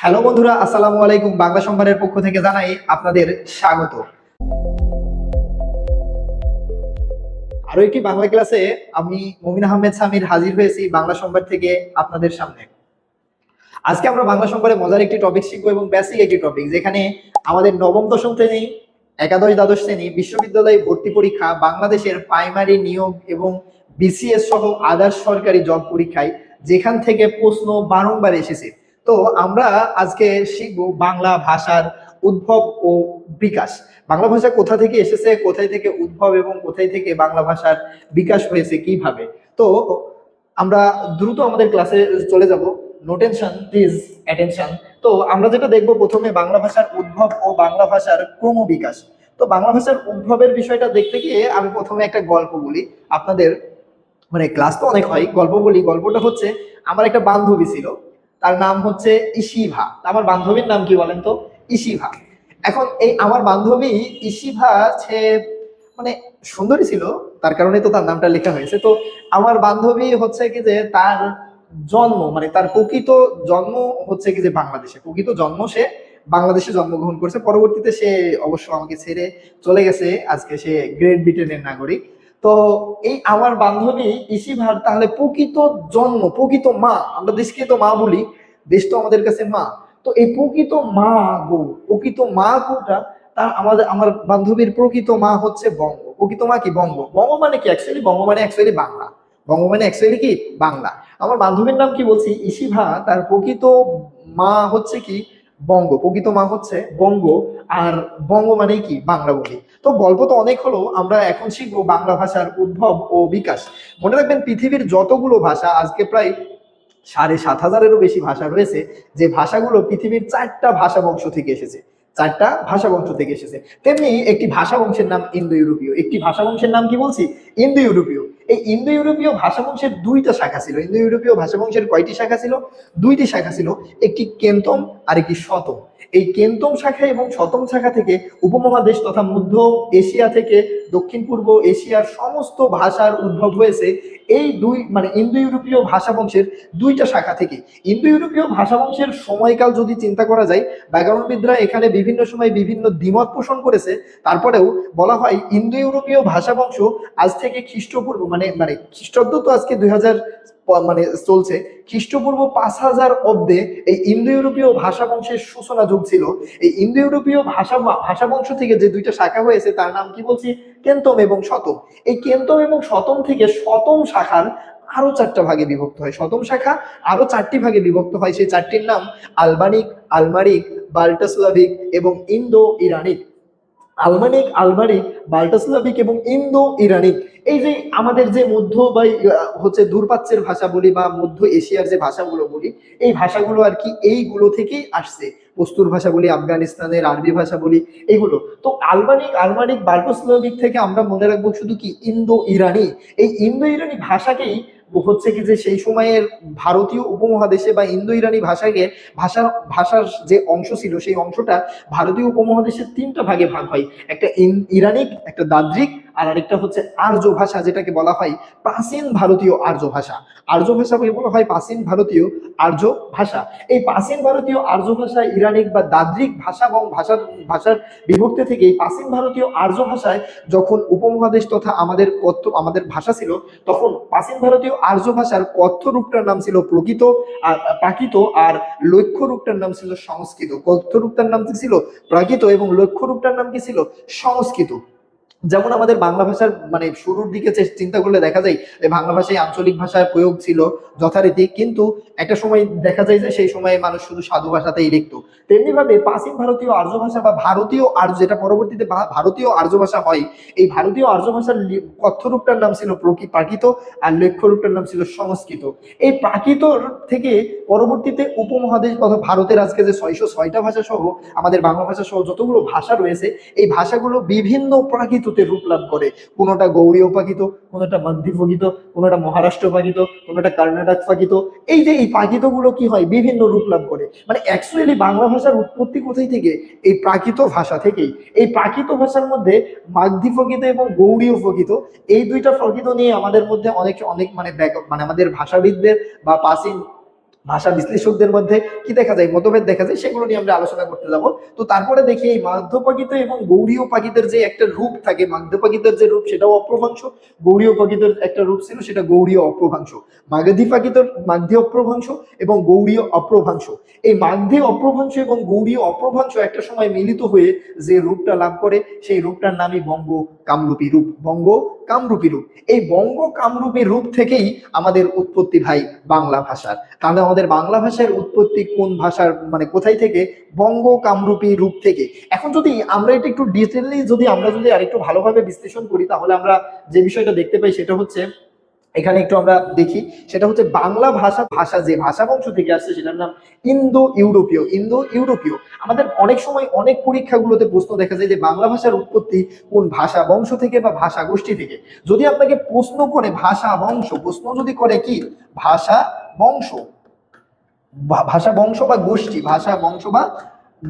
Hello বন্ধুরা, আসসালামু আলাইকুম। বাংলা সম্মানের পক্ষ থেকে জানাই আপনাদের স্বাগত। আরও একটি বাংলা ক্লাসে আমি মমিন আহমেদ সামির হাজির হয়েছি বাংলা সংবাদ থেকে আপনাদের সামনে। আজকে আমরা বাংলা সংবাদে মজার একটি টপিক শিখব এবং বেসিক একটি টপিক যেখানে আমাদের নবম, দশম শ্রেণি, একাদশ, দ্বাদশ শ্রেণি, বিশ্ববিদ্যালয়ে ভর্তি পরীক্ষা, বাংলাদেশের প্রাইমারি নিয়োগ এবং বিসিএস সহ আদার্স সরকারি জব পরীক্ষায় যেখান থেকে প্রশ্ন বারংবার এসেছে। তো আমরা আজকে শিখব বাংলা ভাষার উদ্ভব ও বিকাশ। বাংলা ভাষা কোথা থেকে এসেছে, কোথায় থেকে উদ্ভব এবং কোথায় থেকে বাংলা ভাষার বিকাশ হয়েছে, কীভাবে? তো আমরা দ্রুত আমাদের ক্লাসে চলে যাব। নো টেনশন প্লিজ অ্যাটেনশন তো আমরা যেটা দেখব প্রথমে বাংলা ভাষার উদ্ভব ও বাংলা ভাষার ক্রমবিকাশ। তো বাংলা ভাষার উদ্ভবের বিষয়টা দেখতে গিয়ে আমি প্রথমে একটা গল্প বলি। আপনাদের মানে ক্লাস তো অনেক হয়, গল্প বলি। গল্পটা হচ্ছে, আমার একটা বান্ধবী ছিল। তার নাম হচ্ছে ইশিভা। আমার বান্ধবীর নাম কি বলেন তো? ইশিভা। এখন এই আমার বান্ধবী ইশিভা সে মানে সুন্দরী ছিল, তার কারণে তো তার নামটা লেখা হয়েছে। তো আমার বান্ধবী হচ্ছে কি যে তার জন্ম মানে তার প্রকৃত জন্ম হচ্ছে কি যে বাংলাদেশে। প্রকৃত জন্ম সে বাংলাদেশে জন্মগ্রহণ করেছে। পরবর্তীতে সে অবশ্য আমাকে ছেড়ে চলে গেছে। আজকে সে গ্রেট ব্রিটেনের নাগরিক। তো এই আমার বান্ধবী ইসিভার, তাহলে প্রকৃত জন্ম, প্রকৃত মা, আমরা দেশকে তো মা বলি, দেশ তো আমাদের কাছে মা। তো এই প্রকৃত মা গো, প্রকৃত মা গোটা, তার আমাদের, আমার বান্ধবীর প্রকৃত মা হচ্ছে বঙ্গ। প্রকৃত মা কি? বঙ্গ। বঙ্গ মানে কি? অ্যাকচুয়ালি বঙ্গ মানে অ্যাকচুয়ালি বাংলা। বঙ্গ মানে অ্যাকচুয়ালি কি? বাংলা। আমার বান্ধবীর নাম কি বলছি? ইসিভা তার প্রকৃত মা হচ্ছে কি? বঙ্গ, প্রকৃত মা হচ্ছে বঙ্গ, আর বঙ্গ মানে কি? বাংলা বলি। তো গল্প তো অনেক হলো, আমরা এখন শিখব বাংলা ভাষার উদ্ভব ও বিকাশ। মনে রাখবেন, পৃথিবীর যতগুলো ভাষা আজকে প্রায় সাড়ে সাত হাজারেরও বেশি ভাষা রয়েছে, যে ভাষাগুলো পৃথিবীর চারটা ভাষা বংশ থেকে এসেছে। চারটা ভাষা বংশ থেকে এসেছে। তেমনি একটি ভাষা বংশের নাম ইন্দো ইউরোপীয় একটি ভাষা বংশের নাম কি বলছি? ইন্দো ইউরোপীয় এই ইন্দো ইউরোপীয় ভাষা বংশের দুইটা শাখা ছিল। ইন্দো ইউরোপীয় ভাষা বংশের কয়টি শাখা ছিল? দুইটি শাখা ছিল। একটি কেন্তম আর একটি শতম। এই কেন্তম শাখা এবং শতম শাখা থেকে উপমহাদেশ তথা মধ্য এশিয়া থেকে দক্ষিণ পূর্ব এশিয়ার সমস্ত ভাষার উদ্ভব হয়েছে এই দুই মানে ইন্দো ইউরোপীয় ভাষা বংশের দুইটা শাখা থেকে। ইন্দো ইউরোপীয় ভাষা বংশের সময়কাল যদি চিন্তা করা যায়, ব্যাকরণবিদরা এখানে বিভিন্ন সময় বিভিন্ন দ্বিমত পোষণ করেছে। তারপরেও বলা হয় ইন্দো ইউরোপীয় ভাষা বংশ আজ থেকে খ্রিস্টপূর্ব মানে মানে খ্রিস্টাব্দ তো আজকে দুই হাজার মানে চলছে। খ্রিস্টপূর্ব পাঁচ হাজার অব্দে এই ইন্দো ইউরোপীয় ভাষা বংশের সূচনা যুগ ছিল। এই ইন্দো ইউরোপীয় ভাষা ভাষা বংশ থেকে যে দুইটা শাখা হয়েছে, তার নাম কি বলছি? কেন্তম এবং শতম। এই কেন্তম এবং শতম থেকে শতম শাখার আরও চারটা ভাগে বিভক্ত হয়। শতম শাখা আরও চারটি ভাগে বিভক্ত হয়। সেই চারটির নাম আলবানিক, আলমারিক, বাল্টাস্লাভিক এবং ইন্দো ইরানিক আলমানিক আলমারিক বাল্টাস্লাভিক এবং ইন্দো ইরানিক এই যে আমাদের যে মধ্য বা হচ্ছে দূরপ্রাচ্যের ভাষা বলি বা মধ্য এশিয়ার যে ভাষাগুলো বলি, এই ভাষাগুলো আর কি এইগুলো থেকেই আসছে। পস্তুর ভাষা বলি, আফগানিস্তানের আরবি ভাষা বলি এগুলো তো আলবানিক আলমানিক বাল্টোস্লাভিক থেকে আমরা মনে রাখব শুধু কি ইন্দো ইরানি এই ইন্দো ইরানি ভাষাকেই হচ্ছে কি যে সেই সময়ের ভারতীয় উপমহাদেশে বা ইন্দো ইরানি ভাষাকে ভাষার ভাষার যে অংশ ছিল, সেই অংশটা ভারতীয় উপমহাদেশের তিনটা ভাগে ভাগ হয়। একটা ইরানিক একটা দাদ্রিক আর আরেকটা হচ্ছে আর্য ভাষা, যেটাকে বলা হয় প্রাচীন ভারতীয় আর্য ভাষা। আর্য ভাষা বলা হয় প্রাচীন ভারতীয় আর্য ভাষা। এই প্রাচীন ভারতীয় আর্য ভাষা ইরানিক বা দাদ্রিক ভাষা এবং ভাষার ভাষার বিভক্তি থেকে এই প্রাচীন ভারতীয় আর্য ভাষায় যখন উপমহাদেশ তথা আমাদের কথ্য, আমাদের ভাষা ছিল, তখন প্রাচীন ভারতীয় আর্য ভাষার কথ্য রূপটার নাম ছিল প্রকৃত আর প্রাকৃত আর লক্ষ্য রূপটার নাম ছিল সংস্কৃত। কথ্য রূপটার নাম কি ছিল? প্রাকৃত এবং লক্ষ্য রূপটার নাম কি ছিল? সংস্কৃত। যেমন আমাদের বাংলা ভাষার মানে শুরুর দিকে চিন্তা করলে দেখা যায় বাংলা ভাষায় আঞ্চলিক ভাষার প্রয়োগ ছিল যথারীতি, কিন্তু একটা সময় দেখা যায় যে সেই সময়ে মানুষ শুধু সাধু ভাষাতেই লিখতো। তেমনি ভাবে প্রাচীন ভারতীয় আর্য ভাষা বা ভারতীয় আর্য যেটা পরবর্তীতে ভারতীয় আর্য ভাষা হয়, এই ভারতীয় আর্য ভাষার লি- কথ্য রূপটার নাম ছিল প্রকৃ- প্রাকৃত আর লক্ষ্য রূপটার নাম ছিল সংস্কৃত। এই প্রাকৃত থেকে পরবর্তীতে উপমহাদেশ তথা ভারতের আজকে যে ছয়শো ছয়টা ভাষা সহ আমাদের বাংলা ভাষা সহ যতগুলো ভাষা রয়েছে, এই ভাষাগুলো বিভিন্ন প্রাকৃততে রূপ লাভ করে। কোনোটা গৌড়ীয় পাকিত কোনোটা মাধ্যি পাকিত কোনোটা মহারাষ্ট্র পাকিত কোনোটা কর্ণাটক পাকিত এই যে এই পাকিতগুলো কি হয়? বিভিন্ন রূপ লাভ করে। মানে অ্যাকচুয়ালি বাংলা ভাষার উৎপত্তি কোথায় থেকে? এই প্রাকৃত ভাষা থেকেই। এই প্রাকৃত ভাষার মধ্যে মাগধী ফকিত এবং গৌড়ীয় ফকিত এই দুইটা ফকিত নিয়ে আমাদের মধ্যে অনেক অনেক মানে মানে আমাদের ভাষাবিদদের বা প্রাচীন ভাষা বিশ্লেষকদের মধ্যে কি দেখা যায়, মতভেদ দেখা যায়, সেগুলো নিয়ে আমরা আলোচনা করতে যাব। তো তারপরে দেখি এই মাধ্যপাকিত এবং গৌরীয় পাখিদের যে একটা রূপ থাকে, মাধ্যপাকিতের যে রূপ সেটাও অপ্রভ্রংশ গৌরীয় পাখিদের একটা রূপ ছিল সেটা গৌরীয় অপ্রভ্রংশ মাগধী পাখিতের মাগধী অপ্রভ্রংশ এবং গৌরীয় অপ্রভ্রংশ এই মাগধী অপ্রভ্রংশ এবং গৌরীয় অপ্রভ্রংশ একটা সময় মিলিত হয়ে যে রূপটা লাভ করে, সেই রূপটার নামই বঙ্গ কামরূপী রূপ। বঙ্গ কামরূপী রূপ। এই বঙ্গ কামরূপী রূপ থেকেই আমাদের উৎপত্তি ভাই বাংলা ভাষার। তাহলে আমাদের বাংলা ভাষার উৎপত্তি কোন ভাষার মানে কোথায় থেকে? বঙ্গ কামরূপী রূপ থেকে। এখন যদি আমরা এটা একটু ডিটেইলি যদি আমরা যদি আরেকটু ভালোভাবে বিশ্লেষণ করি, তাহলে আমরা যে বিষয়টা দেখতে পাই সেটা হচ্ছে, এখানে একটু আমরা দেখি, সেটা হচ্ছে বাংলা ভাষা ভাষা যে ভাষা বংশ থেকে আসছে, সেটার নাম ইন্দো ইউরোপীয় ইন্দো ইউরোপীয় আমাদের অনেক সময় অনেক পরীক্ষাগুলোতে প্রশ্ন দেখা যায় যে বাংলা ভাষার উৎপত্তি কোন ভাষা বংশ থেকে বা ভাষা গোষ্ঠী থেকে। যদি আপনাকে প্রশ্ন করে ভাষা বংশ প্রশ্ন যদি করে কি? ভাষা বংশ ভাষা বংশ বা গোষ্ঠী, ভাষা বংশ বা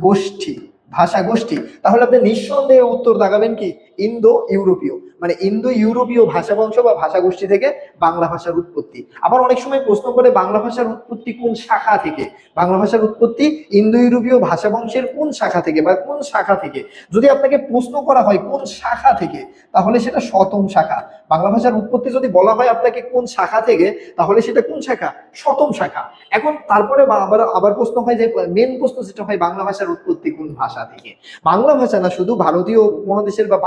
গোষ্ঠী, ভাষা গোষ্ঠী। তাহলে আপনি নিঃসন্দেহে উত্তর দাগাবেন কি? ইন্দো ইউরোপীয় মানে ইন্দো ইউরোপীয় ভাষা বংশ বা ভাষা গোষ্ঠী থেকে বাংলা ভাষার উৎপত্তি। আবার অনেক সময় প্রশ্ন করে বাংলা ভাষার উৎপত্তি কোন শাখা থেকে? বাংলা ভাষার উৎপত্তি ইন্দো ইউরোপীয় ভাষা বংশের কোন শাখা থেকে বা কোন শাখা থেকে? যদি আপনাকে প্রশ্ন করা হয় কোন শাখা থেকে, তাহলে সেটা শতম শাখা। বাংলা ভাষার উৎপত্তি যদি বলা হয় আপনাকে কোন শাখা থেকে, তাহলে সেটা কোন শাখা? শতম শাখা। এখন তারপরে আবার আবার প্রশ্ন হয় যে মেন প্রশ্ন যেটা হয় বাংলা ভাষার উৎপত্তি কোন ভাষা থেকে? বাংলা ভাষা না, শুধু ভারতীয় উপমহাদেশের বা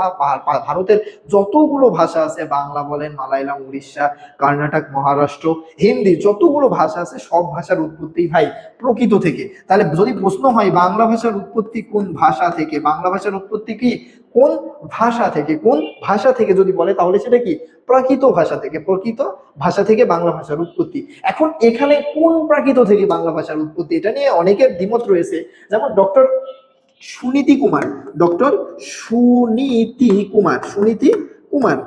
ভারতের যতগুলো ভাষা আছে, বাংলা বলেন, মালায়ালাম, উড়িষ্যা, কর্ণাটক, মহারাষ্ট্র, হিন্দি, যতগুলো ভাষা আছে, সব ভাষার উৎপত্তি ভাই প্রকৃত থেকে। তাহলে যদি প্রশ্ন হয়, বাংলা ভাষার উৎপত্তি কোন ভাষা থেকে? বাংলা ভাষার উৎপত্তি কি? কোন ভাষা থেকে? কোন ভাষা থেকে যদি বলে, তাহলে সেটা কি? প্রাকৃত ভাষা থেকে। প্রকৃত ভাষা থেকে বাংলা ভাষার উৎপত্তি। এখন এখানে কোন প্রাকৃত থেকে বাংলা ভাষার উৎপত্তি? এটা নিয়ে অনেকের দ্বিমত রয়েছে। যেমন ডক্টর সুনীতি কুমার, ডক্টর সুনীতি কুমার সুনীতি কুমার।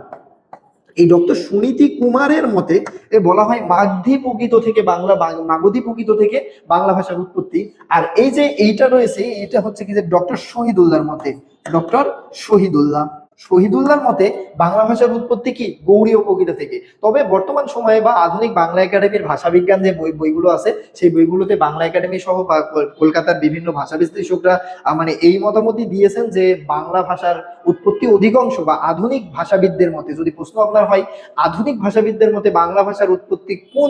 এই ডক্টর সুনীতি কুমারের মতে এ বলা হয় মাগধী প্রকৃত থেকে বাংলা মাগধী প্রকৃত থেকে বাংলা ভাষার উৎপত্তি। আর এই যে এইটা রয়েছে এটা হচ্ছে কি যে ডক্টর শহীদুল্লাহর মতে, ডক্টর শহীদুল্লাহ। শহীদুল্লাহর মতে বাংলা ভাষার উৎপত্তি কি? গৌরীয় প্রকৃত থেকে। তবে বর্তমান সময়ে বা আধুনিক বাংলা একাডেমির ভাষা বিজ্ঞান যে বই বইগুলো আছে, সেই বইগুলোতে বাংলা একাডেমি সহ কলকাতার বিভিন্ন ভাষা বিশ্লেষকরা মানে এই মতামতই দিয়েছেন যে বাংলা ভাষার উৎপত্তি অধিকাংশ বা আধুনিক ভাষাবিদদের মতে, যদি প্রশ্ন আপনার হয়, আধুনিক ভাষাবিদদের মতে বাংলা ভাষার উৎপত্তি কোন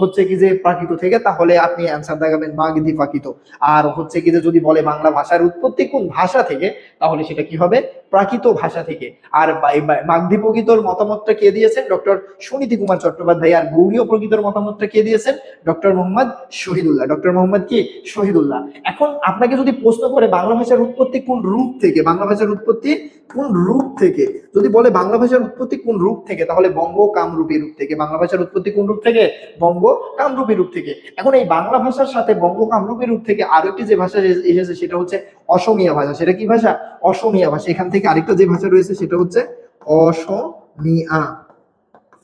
হচ্ছে কি যে প্রাকৃত থেকে, তাহলে আপনি অ্যান্সার দেখাবেন মাগধী প্রাকৃত। আর হচ্ছে কি যে যদি বলে বাংলা ভাষার উৎপত্তি কোন ভাষা থেকে, তাহলে সেটা কি হবে? প্রাকৃত ভাষা থেকে। আর মাগধী প্রকৃতর মতামতটা কে দিয়েছেন? ডক্টর সুনীতি কুমার চট্টোপাধ্যায় আর গৌরীয় প্রকৃতর মতামতটা কে দিয়েছেন? ডক্টর মোহাম্মদ শহীদুল্লাহ। ডক্টর মোহাম্মদ কি? শহীদুল্লাহ। এখন আপনাকে যদি প্রশ্ন করে বাংলা ভাষার উৎপত্তি কোন রূপ থেকে, বাংলা ভাষার উৎপত্তি কোন রূপ থেকে? যদি বলে বাংলা ভাষার উৎপত্তি কোন রূপ থেকে, তাহলে বঙ্গ কামরূপী রূপ থেকে। বাংলা ভাষার উৎপত্তি কোন রূপ থেকে? বঙ্গ কামরূপী রূপ থেকে। এখন এই বাংলা ভাষার সাথে বঙ্গ কামরূপী রূপ থেকে আরও একটি যে ভাষা এসেছে, সেটা হচ্ছে অসমীয়া ভাষা। সেটা কি ভাষা? অসমীয়া ভাষা। এখান থেকে আরেকটা যে ভাষা রয়েছে সেটা হচ্ছে অসমিয়া।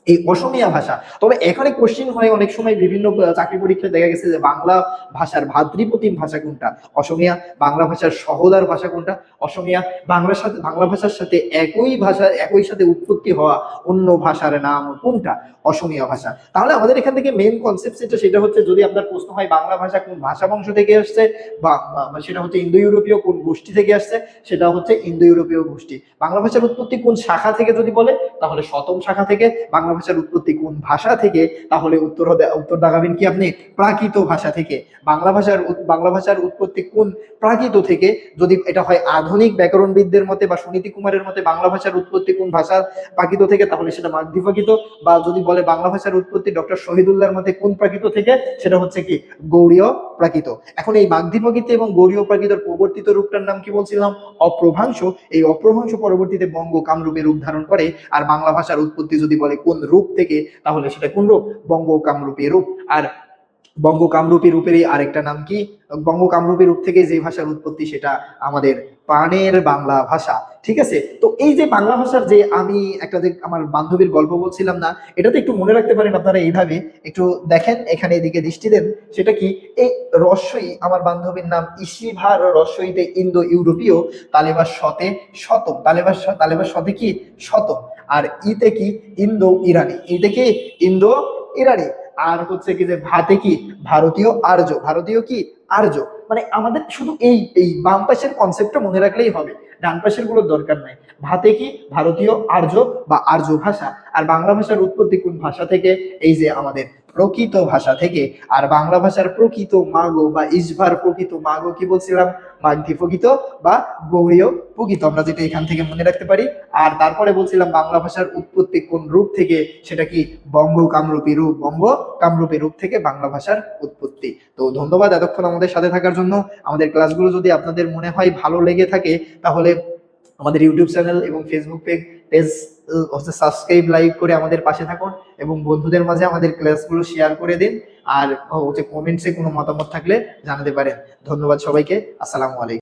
এই অসমিয়া ভাষা। তবে এখানে কোশ্চিন হয়, অনেক সময় বিভিন্ন চাকরি পরীক্ষায় দেখা গেছে যে বাংলা ভাষার ভাতৃপ্রতিম ভাষা কোনটা? অসমিয়া, বাংলা ভাষার সহদার ভাষা কোনটা? অসমিয়া, বাংলার সাথে, বাংলা ভাষার সাথে একই ভাষা, একই সাথে উৎপত্তি হওয়া অন্য ভাষার নাম কোনটা? অসমিয়া ভাষা। তাহলে আমাদের এখান থেকে মেন কনসেপ্ট যেটা, সেটা হচ্ছে যদি আপনার প্রশ্ন হয় বাংলা ভাষা কোন ভাষা বংশ থেকে আসছে বা সেটা হচ্ছে ইন্দো ইউরোপীয় কোন গোষ্ঠী থেকে আসছে, সেটা হচ্ছে ইন্দো ইউরোপীয় গোষ্ঠী। বাংলা ভাষার উৎপত্তি কোন শাখা থেকে যদি বলে, তাহলে শতম শাখা থেকে বাংলা ভাষার উৎপত্তি কোন ভাষা থেকে, তাহলে উত্তর উত্তর দাগাবেন কি আপনি? প্রাকৃত ভাষা থেকে। বাংলা ভাষার বাংলা ভাষার উৎপত্তি কোন প্রাকৃত থেকে? যদি এটা হয় আধুনিক ব্যাকরণবিদদের মতে বা সুনীতি কুমারের মতে বাংলা ভাষার উৎপত্তি কোন ভাষার প্রাকৃত থেকে, তাহলে সেটা মাগধী বা যদি বলে বাংলা ভাষার উৎপত্তি ডক্টর শহীদুল্লাহর মতে কোন প্রাকৃত থেকে, সেটা হচ্ছে কি গৌরীয় প্রাকৃত। এখন এই মাগধী প্রাকৃত এবং গৌরীয় প্রাকৃতর প্রবর্তিত রূপটার নাম কি বলছিলাম? অপ্রভাংশ। এই অপ্রভ্রাংশ পরবর্তীতে বঙ্গ কামরূপে রূপ ধারণ করে। আর বাংলা ভাষার উৎপত্তি যদি বলে কোন রূপ থেকে, তাহলে সেটা কোন রূপ? বঙ্গ কামরূপী রূপ। আর বঙ্গ কামরূপী রূপেরই আরেকটা নাম কি? বঙ্গ কামরূপী রূপ থেকে যে ভাষার উৎপত্তি সেটা আমাদের প্রাণের বাংলা ভাষা। ঠিক আছে? তো এই যে বাংলা ভাষার যে আমি একটা যে আমার বান্ধবীর গল্প বলছিলাম না, এটাতে একটু মনে রাখতে পারেন আপনারা এইভাবে। একটু দেখেন, এখানে এদিকে দৃষ্টি দেন। সেটা কি? এই রস্যই আমার বান্ধবীর নাম ইসিভার রস্যইতে ইন্দো ইউরোপীয় তালেবার শতে শত তালেবার তালেবার শতে কি? শতম। আর ইতে কি? ইন্দো ইরানি ইতে কি? ইন্দো ইরানি আর হচ্ছে কি যে ভাতে কি? ভারতীয় আর্য। ভারতীয় কি? আর্য। মানে আমাদের শুধু এই এই বাম পাশের কনসেপ্টটা মনে রাখলেই হবে। ডান পাশেরগুলোর দরকার নাই। ভাতে কি? ভারতীয় আর্য বা আর্য ভাষা। আর বাংলা ভাষার উৎপত্তি কোন ভাষা থেকে? এই যে আমাদের প্রকৃত ভাষা থেকে, আর বাংলা ভাষার প্রকৃত মাগো বা ইসভার প্রকৃত মাগো কি বলছিলাম? মাগধি প্রকৃত বা গৌরীয় প্রকৃত, আমরা যেটা এখান থেকে মনে রাখতে পারি। আর তারপরে বলছিলাম বাংলা ভাষার উৎপত্তি কোন রূপ থেকে, সেটা কি বঙ্গ কামরূপী রূপ বঙ্গ কামরূপী রূপ থেকে বাংলা ভাষার উৎপত্তি। তো ধন্যবাদ এতক্ষণ আমাদের সাথে থাকার জন্য। আমাদের ক্লাসগুলো যদি আপনাদের মনে হয় ভালো লেগে থাকে, তাহলে আমাদের ইউটিউব চ্যানেল এবং ফেসবুক পেজ পেজ হচ্ছে সাবস্ক্রাইব লাইক করে আমাদের পাশে থাকুন এবং বন্ধুদের মাঝে আমাদের ক্লাসগুলো শেয়ার করে দিন। আর হচ্ছে কমেন্টসে কোনো মতামত থাকলে জানাতে পারেন। ধন্যবাদ সবাইকে। আসসালামু আলাইকুম।